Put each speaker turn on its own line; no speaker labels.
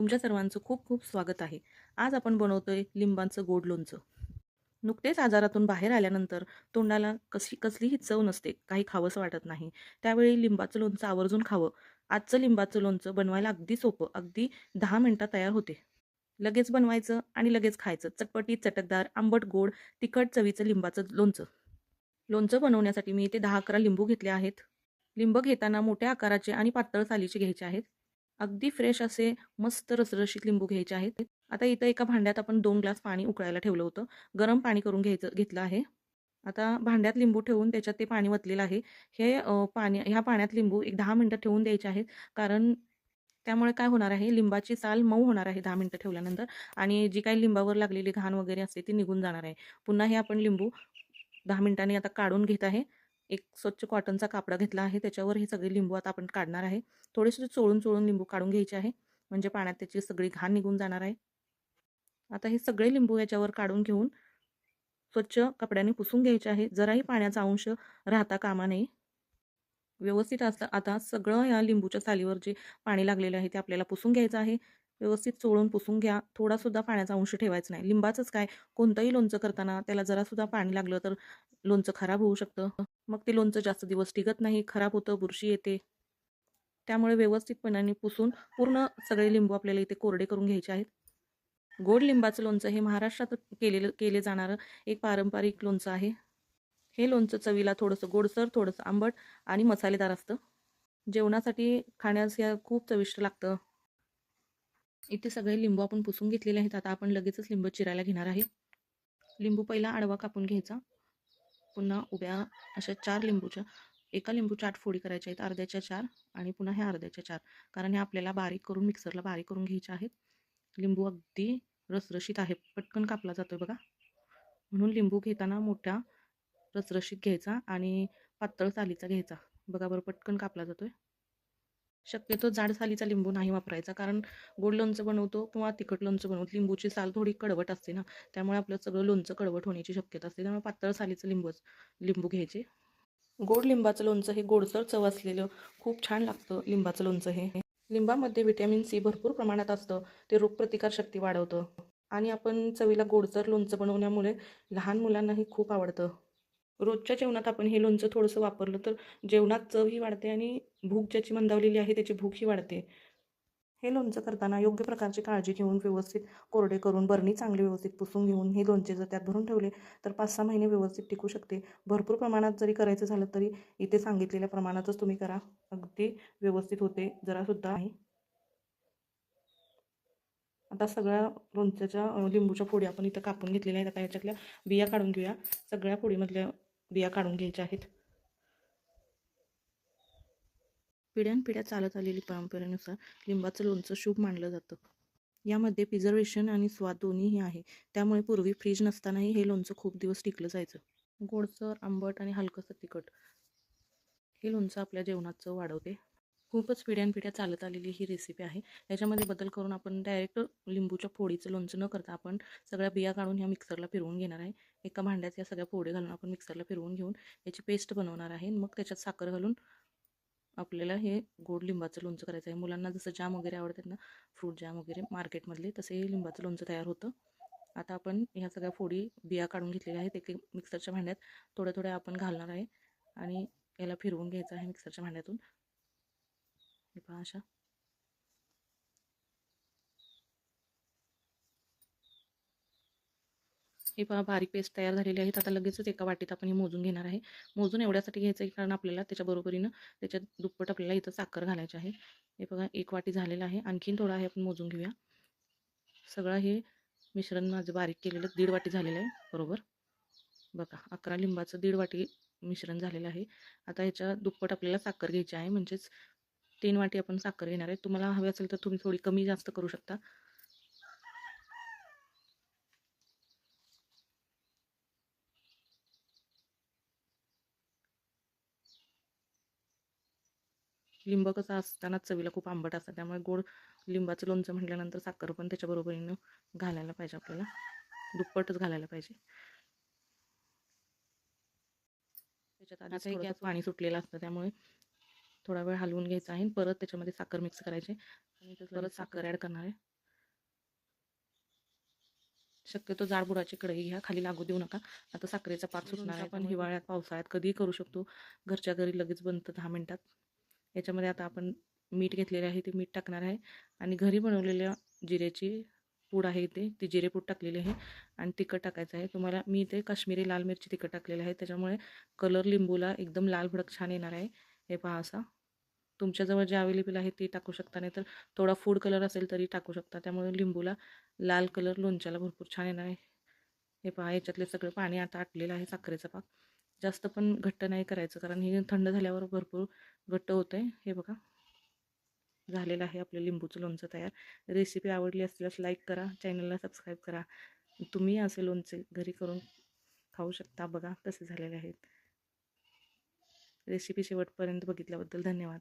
तुमच्या सर्वांचं खूप खूप स्वागत आहे. आज आपण बनवतोय लिंबाचं गोड लोणचं. नुकतेच आजारातून बाहेर आल्यानंतर तोंडाला कशी कसलीही चव नसते काही खावंसं वाटत नाही. त्यावेळी लिंबाचं लोणचं आवर्जून खावं. आजचं लिंबाचं लोणचं बनवायला अगदी सोपं. अगदी दहा मिनटात तयार होते. लगेच बनवायचं आणि लगेच खायचं. चटपटीत चटकदार आंबट गोड तिखट चवीचं लिंबाचं लोणचं. लोणचं बनवण्यासाठी मी इथे दहा अकरा लिंबू घेतले आहेत. लिंब घेताना मोठ्या आकाराचे आणि पातळ सालीचे घ्यायचे आहेत. अगदी फ्रेश असे मस्त रसरशीत लिंबू घ्यायचे आहेत. आता इथं एका भांड्यात आपण दोन ग्लास पाणी उकळायला ठेवलं होतं. गरम पाणी करून घ्यायचं घेतलं आहे. आता भांड्यात लिंबू ठेवून त्याच्यात ते पाणी वतलेलं आहे. हे पाणी ह्या पाण्यात लिंबू एक दहा मिनटं ठेवून द्यायचे आहेत. कारण त्यामुळे काय होणार आहे? लिंबाची साल मऊ होणार आहे दहा मिनटं ठेवल्यानंतर. आणि जी काही लिंबावर लागलेली घाण वगैरे असते ती निघून जाणार आहे. पुन्हा हे आपण लिंबू दहा मिनिटांनी आता काढून घेत आहे. एक स्वच्छ कॉटनचा कापडा घेतला आहे. त्याच्यावर हे सगळे लिंबू आता आपण काढणार आहे. थोडेसे चोळून चोळून लिंबू काढून घ्यायचे आहे. म्हणजे पाण्यात त्याची सगळी घाण निघून जाणार आहे. आता हे सगळे लिंबू याच्यावर काढून घेऊन स्वच्छ कपड्याने पुसून घ्यायचे आहे. जराही पाण्याचा अंश राहता कामा नये. व्यवस्थित असतं आता सगळं या लिंबूच्या सालीवर जे पाणी लागलेलं आहे ते आपल्याला पुसून घ्यायचं आहे. व्यवस्थित चोळून पुसून घ्या. थोडासुद्धा पाण्याचा अंश ठेवायचा नाही. लिंबाचंच काय? कोणतंही लोणचं करताना त्याला जरासुद्धा पाणी लागलं तर लोणचं खराब होऊ शकतं. मग ते लोणचं जास्त दिवस टिकत नाही. खराब होतं बुरशी येते. त्यामुळे व्यवस्थितपणाने पुसून पूर्ण सगळे लिंबू आपल्याला इथे कोरडे करून घ्यायचे आहेत. गोड लिंबाचं लोणचं हे महाराष्ट्रात केलेलं केले जाणारं एक पारंपरिक लोणचं आहे. हे लोणचं चवीला थोडंसं गोडसर थोडंसं आंबट आणि मसालेदार असतं. जेवणासाठी खाण्यास या खूप चविष्ट लागतं. इथे सगळे लिंबू आपण पुसून घेतलेले आहेत. आता आपण लगेचच लिंबू चिरायला घेणार आहे. लिंबू पहिला आडवा कापून घ्यायचा. पुन्हा उभ्या अशा चार लिंबूच्या एका लिंबूच्या आठ फोडी करायच्या आहेत अर्ध्याच्या चार आणि पुन्हा ह्या अर्ध्याच्या चार. कारण हे आपल्याला बारीक करून मिक्सरला बारीक करून घ्यायचे आहेत. लिंबू अगदी रसरशीत आहे. पटकन कापला जातोय बघा. म्हणून लिंबू घेताना मोठ्या रसरशीत घ्यायचा आणि पातळ सालीचा घ्यायचा. बघा बरं पटकन कापला जातोय. शक्यतो जाड सालीचा लिंबू नाही वापरायचा. कारण गोड लोणचं बनवतो किंवा तिखट लोणचं बनवतो लिंबूची साल थोडी कडवट असते ना त्यामुळे आपलं सगळं लोणचं कडवट होण्याची शक्यता असते. त्यामुळे पातळ सालीचं लिंबूच लिंबू घ्यायचे. गोड लिंबाचं लोणचं हे गोडसर चव असलेलं खूप छान लागतं लिंबाचं लोणचं हे. लिंबामध्ये व्हिटॅमिन सी भरपूर प्रमाणात असतं ते रोगप्रतिकारशक्ती वाढवतं. आणि आपण चवीला गोडसर लोणचं बनवण्यामुळे लहान मुलांनाही खूप आवडतं. रोजच्या जेवणात आपण हे लोणचं थोडंसं वापरलं तर जेवणात चवही वाढते आणि भूक ज्याची मंदावलेली आहे त्याची भूकही वाढते. हे लोणचं करताना योग्य प्रकारची काळजी घेऊन व्यवस्थित कोरडे करून बरणी चांगली व्यवस्थित पुसून घेऊन हे लोणचे जर त्यात भरून ठेवले तर पाच सहा महिने व्यवस्थित टिकू शकते. भरपूर प्रमाणात जरी करायचं झालं तरी इथे सांगितलेल्या प्रमाणातच तुम्ही करा. अगदी व्यवस्थित होते जरासुद्धा आहे आता सगळ्या लोणच्याच्या लिंबूच्या फोडी आपण इथं कापून घेतलेल्या आहेत. आता याच्यातल्या बिया काढून घेऊया. सगळ्या फोडीमधल्या बिया काढून घ्यायच्या आहेत. पिढ्यानपिढ्या चालत आलेली परंपरेनुसार लिंबाचं लोणचं शुभ मानलं जातं. यामध्ये प्रिझर्वेशन आणि स्वाद दोन्हीही आहे. त्यामुळे पूर्वी फ्रीज नसतानाही हे लोणचं खूप दिवस टिकलं जायचं. गोडसर आंबट आणि हलकंसं तिखट. हे लोणचं आपल्या जेवणात चव वाढवते. खूपच पिढ्यानपिढ्या चालत आलेली ही रेसिपी आहे. याच्यामध्ये बदल करून आपण डायरेक्ट लिंबूच्या फोडीचं लोणचं न करता आपण सगळ्या बिया काढून ह्या मिक्सरला फिरवून घेणार आहे. एका भांड्यात या सगळ्या फोडी घालून आपण मिक्सरला फिरवून घेऊन याची पेस्ट बनवणार आहे. मग त्याच्यात साखर घालून आपल्याला हे गोड लिंबाचं लोणचं करायचं आहे. मुलांना जसं जाम वगैरे आवडतात ना फ्रूट जॅम वगैरे मार्केटमधले तसे हे लिंबाचं लोणचं तयार होतं. आता आपण ह्या सगळ्या फोडी बिया काढून घेतलेल्या आहेत. एक मिक्सरच्या भांड्यात थोड्या थोड्या आपण घालणार आहे. आणि याला फिरवून घ्यायचं आहे मिक्सरच्या भांड्यातून. हे पहा अशा हे पहा बारीक पेस्ट तयार झालेली आहेत. आता लगेचच एका वाटीत आपण हे मोजून घेणार आहे. मोजून एवढ्यासाठी घ्यायचं आहे कारण आपल्याला त्याच्या बरोबरीनं त्याच्यात दुप्पट आपल्याला इथं साखर घालायची आहे. हे बघा एक वाटी झालेलं आहे. आणखीन थोडं आहे आपण मोजून घेऊया. सगळं हे मिश्रण माझं बारीक केलेलं दीड वाटी झालेलं आहे. बरोबर? बघा अकरा लिंबाचं दीड वाटी मिश्रण झालेलं आहे. आता ह्याच्या दुप्पट आपल्याला साखर घ्यायची आहे. म्हणजेच तीन वाटी आपण साखर घेणार आहे. तुम्हाला हवी असेल तर तुम्ही थोडी कमी जास्त करू शकता. लिंब कसं असताना चवीला खूप आंबट असतं त्यामुळे गोड लिंबाचं लोणचं म्हटल्यानंतर साखर पण त्याच्या बरोबरीनं घालायला पाहिजे आपल्याला. दुप्पटच घालायला पाहिजे. त्याच्यात थोडंसं पाणी सुटलेलं असतं. त्यामुळे थोडा वेळ हलवून घ्यायचा आहे परत त्याच्यामध्ये साखर मिक्स करायची. आणि परत साखर ॲड करणार आहे. शक्यतो जाडबुडाची कढई घ्या खाली लागू देऊ नका. आता साखरेचा पाक सुटणार आहे आपण हिवाळ्यात पावसाळ्यात कधीही करू शकतो. घरच्या घरी लगेच बनतं दहा मिनटात. याच्यामध्ये आता आपण मीठ घेतलेले आहे ते मीठ टाकणार आहे. आणि घरी बनवलेल्या जिऱ्याची पूड आहे इथे ती जिरे पूड टाकलेली आहे. आणि तिखट टाकायचं आहे. तुम्हाला मी इथे काश्मीरी लाल मिरची तिखट टाकलेली आहे. त्याच्यामुळे कलर लिंबूला एकदम लाल भडक छान येणार आहे. हे पहा असा. तुमच्याजवळ जे अवेलेबल आहे ते टाकू शकता. नाही तर थोडा फूड कलर असेल तरी टाकू शकता. त्यामुळे लिंबूला लाल कलर लोणच्याला भरपूर छान येणार आहे. हे पहा याच्यातले सगळं पाणी आता आटलेलं आहे साखरेचा पाक जास्त पण घट्ट नाही करायचं कारण हे थंड झाल्यावर भरपूर घट्ट होतं आहे हे बघा. झालेलं आहे आपलं लिंबूचं लोणचं तयार. रेसिपी आवडली असल्यास लाईक करा. चॅनलला सबस्क्राईब करा. तुम्ही असे लोणचे घरी करून खाऊ शकता. बघा कसे झालेले आहेत. रेसिपी शेवटपर्यंत बघितल्याबद्दल धन्यवाद.